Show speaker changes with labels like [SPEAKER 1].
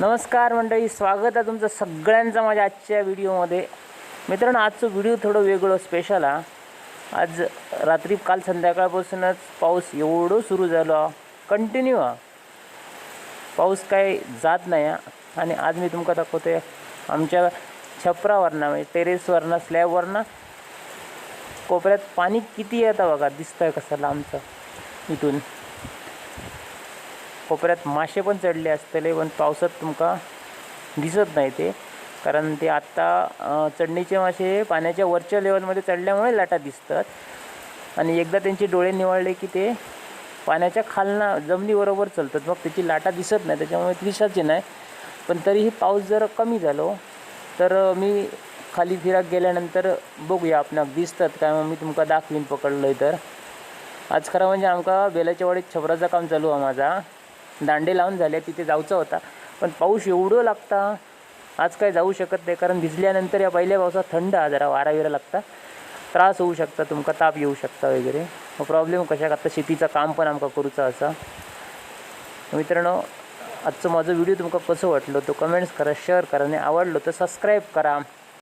[SPEAKER 1] नमस्कार मंडळी स्वागत आहे तुमचं सगळ्यांचं माझ्या आजच्या व्हिडिओमध्ये. मित्रांनो आजचं व्हिडिओ थोडं वेगळं स्पेशल हा. आज रात्री काल संध्याकाळपासूनच पाऊस एवढं सुरू झालं कंटिन्यू हा. पाऊस काय जात नाही हा. आणि आज मी तुमका दाखवते आमच्या छपरावरनं म्हणजे टेरेसवरनं स्लॅबवरनं कोपऱ्यात पाणी किती येतं बघा दिसतं आहे कसं लांबचं इथून. कोपऱ्यात मासे पण चढले असतले पण पावसात तुमका दिसत नाही ते. कारण ते आत्ता चढणीचे मासे पाण्याच्या वरच्या लेवलमध्ये चढल्यामुळे लाटा दिसतात. आणि एकदा त्यांचे डोळे निवळले की ते पाण्याच्या खालना जमिनीबरोबर चलतात. मग त्याची लाटा दिसत नाही त्याच्यामुळे दिसायचे नाही. पण तरीही पाऊस जर कमी झालो तर मी खाली फिराक गेल्यानंतर बघूया आपणाक दिसतात काय मग मी तुमका दाखवीन पकडलं तर. आज खरं म्हणजे आमका बेलाच्या वाडीत छपराचं काम चालू आहे माझा. दांडे लावून झाले तिथे जाऊचा होता. पण पाऊस एवढं लागता आज काय जाऊ शकत नाही कारण भिजल्यानंतर या पहिल्या पावसात थंड हा जरा वारा विरा लागता. त्रास होऊ शकता तुमका ताप येऊ शकता वगैरे. मग प्रॉब्लेम कशा आता शेतीचं काम पण आमका करूचा असा. मित्रांनो आजचं माझं व्हिडिओ तुमका कसं वाटलं तो कमेंट्स करा शेअर करा आणि आवडलो तर सबस्क्राईब करा.